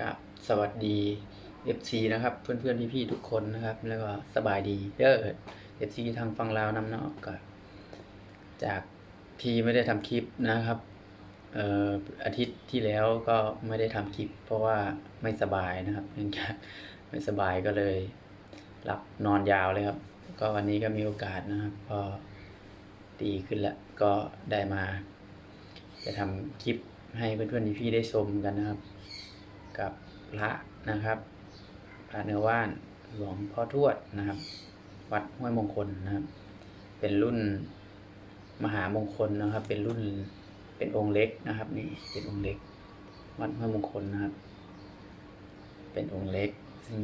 กับสวัสดี FC นะครับ เพื่อนๆพี่ๆทุกคนนะครับ แล้วก็สบายดีเด้อ FC ทางฝั่งลาวนำเนาะก็จากที่ไม่ได้ทำคลิปนะครับเอ่ออาทิตย์ที่แล้วก็ไม่ได้ทำคลิป เพราะว่าไม่สบายนะครับเนื่องจากไม่สบายก็เลยหลับนอนยาวเลยครับ ก็วันนี้ก็มีโอกาสนะครับก็ดีขึ้นแล้วก็ได้มา จะทำคลิปให้เพื่อนๆพี่ๆได้ชมกันนะครับ กับพระนะครับ พระเนื้อว่านหลวงพ่อทวดนะครับ วัดห้วยมงคลนะครับ เป็นรุ่นมหามงคลนะครับ เป็นรุ่นเป็นองค์เล็กนะครับนี่เป็นองค์เล็ก วัดห้วยมงคลนะครับ เป็นองค์เล็กซึ่ง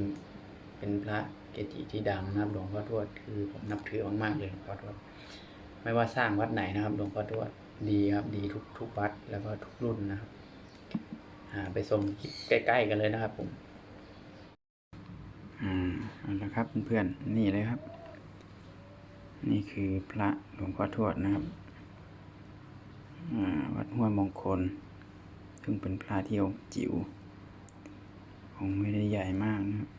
เป็นพระเกจิที่ดังนะครับ หลวงพ่อทวดคือผมนับถือมากๆเลยหลวงพ่อทวดไม่ว่าสร้างวัดไหนนะครับ หลวงพ่อทวดดีครับ ดีทุกทุกวัดแล้วก็ทุกรุ่นนะครับ ไปชมใกล้ๆกันเลยนะครับ ผมอ่าเอาละครับเพื่อนๆนี่เลยครับ นี่คือพระหลวงพ่อทวดนะครับวัดห้วยมงคล ซึ่งเป็นพระที่องค์จิ๋วองค์ไม่ได้ใหญ่มากนะครับ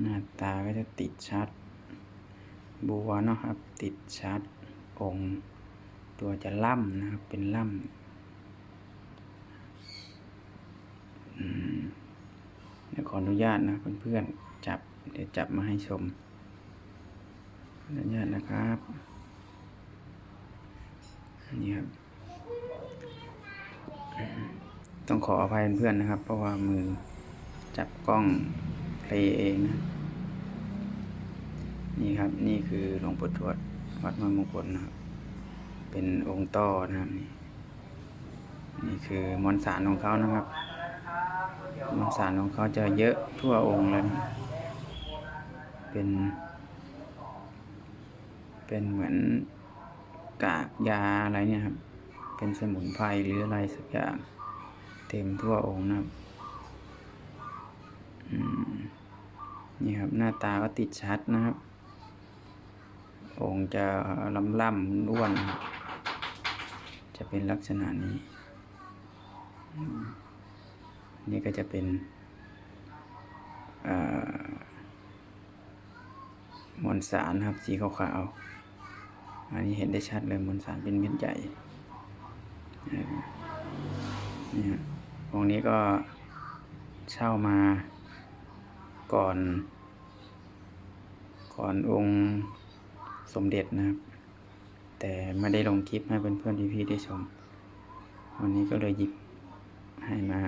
หน้าตาก็จะติดชัด บัวเนาะครับ ติดชัดองค์ตัวจะล่ำนะครับ เป็นล่ำอืมเดี๋ยวข ออนุญาตนะเพื่อนๆ จับ เดี๋ยวจับมาให้ชม อนุญาตนะครับนี่ครับ ต้องขออภัยเพื่อนๆนะครับ เพราะว่ามือจับกล้องเพลย์เองนะ นี่ครับนี่คือหลวงปู่ทวดวัดมามงคลนะครับ เป็นองค์ต้อนะครับนี่นี่คือมวลสารของเขานะครับ มวลสารของเขาจะเยอะทั่วองค์เลยนะเป็น เป็นเหมือนกากยาอะไรเนี่ยครับ เป็นสมุนไพรหรืออะไรสักอย่างเต็มทั่วองค์นะครับนี่ครับหน้าตาก็ติดชัดนะครับ องค์จะลำล่ำอ้วน จะเป็นลักษณะนี้อืม นี่ก็จะเป็นเอ่อมวลสารนะครับสีขาวๆอันนี้เห็นได้ชัดเลยมวลสารเป็นเม็ดใหญ่นี่ครับองนี้ก็เช่ามาก่อน ก่อนองค์สมเด็จนะครับ แต่ไม่ได้ลงคลิปให้เพื่อนๆพี่ๆได้ชม วันนี้ก็เลยหยิบให้มา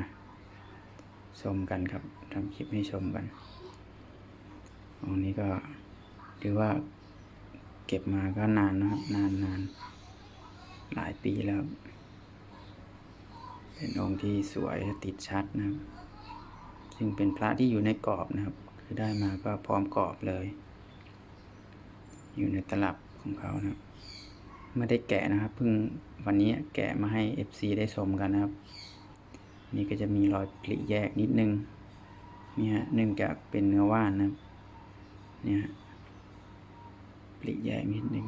ชมกันครับทำคลิปให้ชมกันองนี้ก็ถือว่าเก็บมาก็นานนะครับ นานนานหลายปีแล้ว เป็นองค์ที่สวยติดชัดนะครับซึ่งเป็นพระที่อยู่ในกรอบนะครับ คือได้มาก็พร้อมกรอบเลย อยู่ในตลับของเขานะครับไม่ได้แกะนะครับเพิ่งวันนี้แกะมาให้ FC ได้ชมกันนะครับ นี่ก็จะมีรอยปริแยกนิดนึงนี่ฮะเนื่องจากเป็นเนื้อว่านนะเนี่ยฮะปริแยกนิดนึง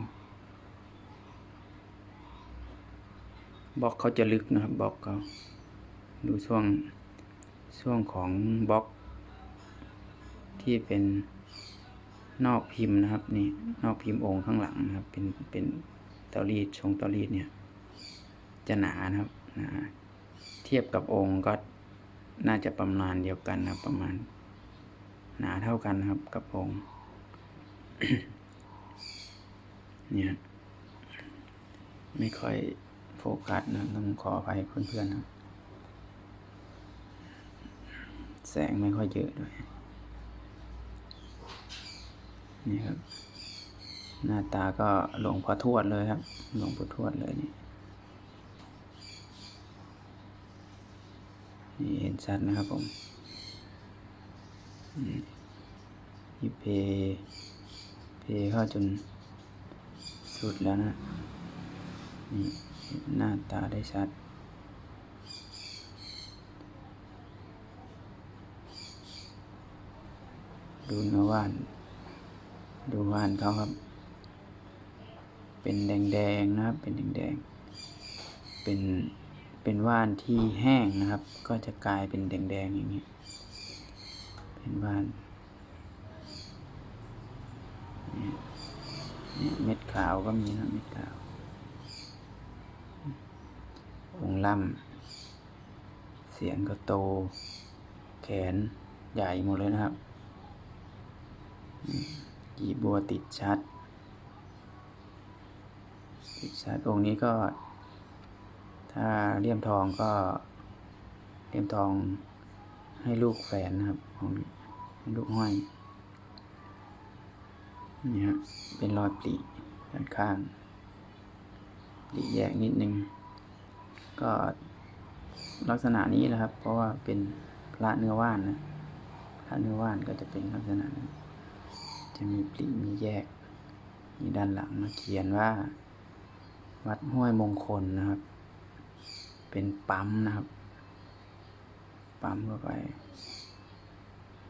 บล็อกเขาจะลึกนะครับบล็อกเขาดูช่วงช่วงของบล็อก ที่เป็นนอกพิมพ์นะครับนี่นอกพิมพ์องค์ข้างหลังนะครับ เป็นเป็นเตารีดชงเตารีดเนี่ย จะหนานะครับหนา เทียบกับองค์ก็น่าจะประมาณเดียวกันนะครับประมาณ หนาเท่ากันครับกับองค์ เนี่ยไม่ค่อยโฟกัสนะต้องขออภัยเพื่อนๆนะแสงไม่ค่อยเยอะด้วย นี่ครับ หน้าตาก็หลวงพ่อทวดเลยครับ หลวงพ่อทวดเลยนี่ นี่เห็นชัดนะครับผมนี่เพเพเข้าจนสุดแล้วนะ นี่หนหน้าตาได้ชัด ดูเนื้อว่าน ดูว่านเขาครับ เป็นแดงๆนะครับ เป็นแดงๆ เป็น เป็นว่านที่แห้งนะครับ ก็จะกลายเป็นแดงๆอย่างนี้ เป็นว่านเนี่ยเม็ดขาวก็มีนะเม็ดขาว องล่ำเสียงก็โต แขนใหญ่หมดเลยนะครับกีบัวติดชัด ติดชัดองนี้ก็ ถ้าเลี่ยมทองก็เลี่ยมทองให้ลูกแฝนนะครับของลูกห้อยนี่ฮะเป็นรอยปลีด้านข้างปลีแยกนิดนึง ก็ลักษณะนี้นะครับ เพราะว่าเป็นพระเนื้อว่านนะพระเนื้อว่านก็จะเป็นลักษณะนั้จะมีปลีมีแยกมีด้านหลังมาเขียนว่า วัดห้วยมงคลนะครับ เป็นปั๊มนะครับ ปั๊มเข้าไป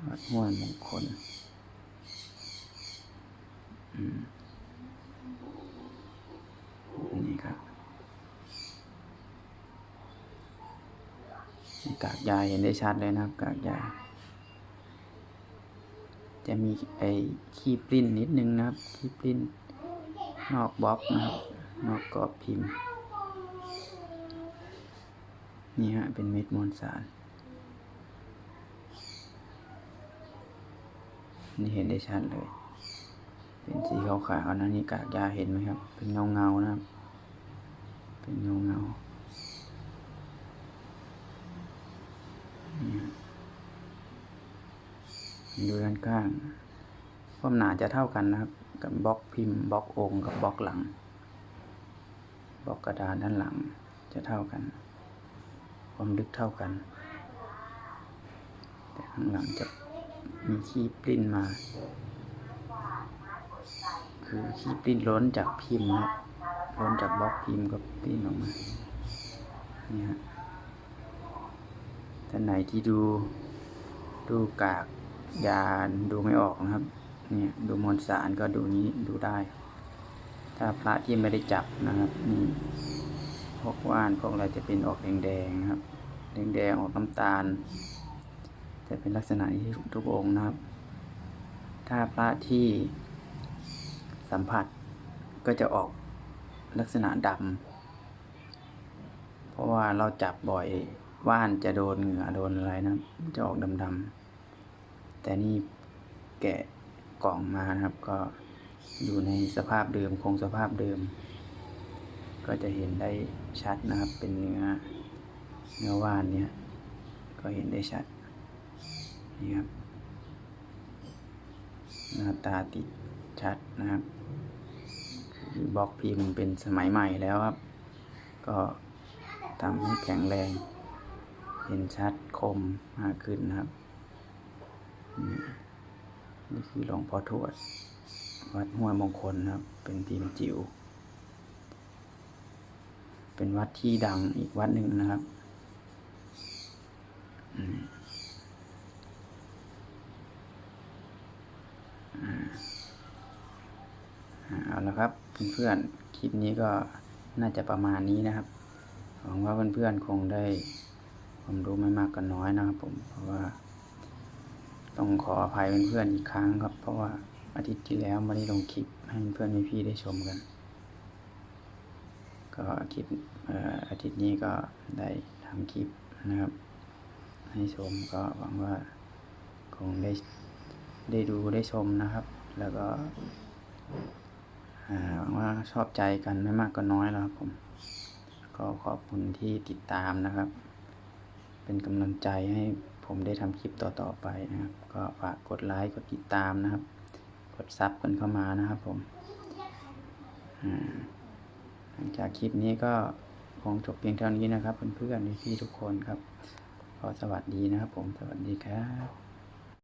วัดห้วยมงคลนี่ครับกากยาเห็นได้ชัดเลยนะครับ กากยาจะมีไอ้ขี้ปลิ้นนิดนึงนะครับ ขี้ปลิ้นนอกบล็อกนะครับ นอกกรอบพิมพ์ นี่ฮะ เป็นเม็ดมวลสาร นี่เห็นได้ชัดเลย เป็นสีขาวๆนะนี่กากยาเห็นไหมครับ เป็นเงาเงานะครับ เป็นเงาเงานดูด้านข้างความหนาจะเท่ากันนะครับ กับบล็อกพิมพ์บล็อกองค์กับบล็อกหลัง บล็อกกระดานด้านหลังจะเท่ากัน ความลึกเท่ากัน แต่ข้างหลังจะมีขี้ปลิ้นมา คือขี้ปลิ้นล้นจากพิมพ์นะครับล้นจากบล็อกพิมพ์กับปลิ้นออกมานี่ฮะท่านไหนที่ดูดูกากยาดูไม่ออกนะครับเนี่ยดูมวลสารก็ดูนี้ดูได้ ถ้าพระที่ไม่ได้จับนะครับนี่ พวกว่านพวกอะไรจะเป็นออกแดงๆนะครับ แดงๆออกน้ำตาล จะเป็นลักษณะนี้ทุกองค์นะครับ ถ้าพระที่สัมผัสก็จะออกลักษณะดำเพราะว่าเราจับบ่อยว่านจะโดนเหงื่อโดนอะไรนะจะออกดำๆแต่นี่แกะกล่องมานะครับ ก็อยู่ในสภาพเดิมคงสภาพเดิม ก็จะเห็นได้ชัดนะครับ เป็นเนื้อเนื้อว่านเนี่ยก็เห็นได้ชัดนี่ครับหน้าตาติดชัดนะครับ คือบล็อกพิมพ์เป็นสมัยใหม่แล้วครับ ก็ทำให้แข็งแรง เห็นชัดคมมากขึ้นนะครับ นี่นี่คือหลวงพ่อทวด วัดห้วยมงคลนะครับ เป็นพิมพ์จิ๋ว เป็นวัดที่ดังอีกวัดหนึ่งนะครับอ่าเอาละครับเพื่อนๆคลิปนี้ก็น่าจะประมาณนี้นะครับหวังว่าเพื่อนๆคงได้ความรู้ไม่มากก็น้อยนะครับผมเพราะว่า ต้องขออภัยเพื่อนๆอีกครั้งครับ เพราะว่าอาทิตย์ที่แล้วไม่ได้ลงคลิปให้เพื่อนๆพี่ๆได้ชมกัน ก็คลิปเอ่อาทิตย์นี้ก็ได้ทำคลิปนะครับ ให้ชมก็หวังว่าคงได้ได้ดูได้ชมนะครับ แล้วก็หวังว่าชอบใจกันไม่มากก็น้อยแล้วครับผม ก็ขอบคุณที่ติดตามนะครับ เป็นกำลังใจให้ผมได้ทำคลิปต่อๆไปนะครับ ก็ฝากกดไลค์กดติดตามนะครับ กดซับกันเข้ามานะครับผมอ่า ลังจากคลิปนี้ก็คงจบเพียงเท่านี้นะครับเพื่อนๆพี่ๆทุกคนครับ ขอสวัสดีนะครับผม สวัสดีครับ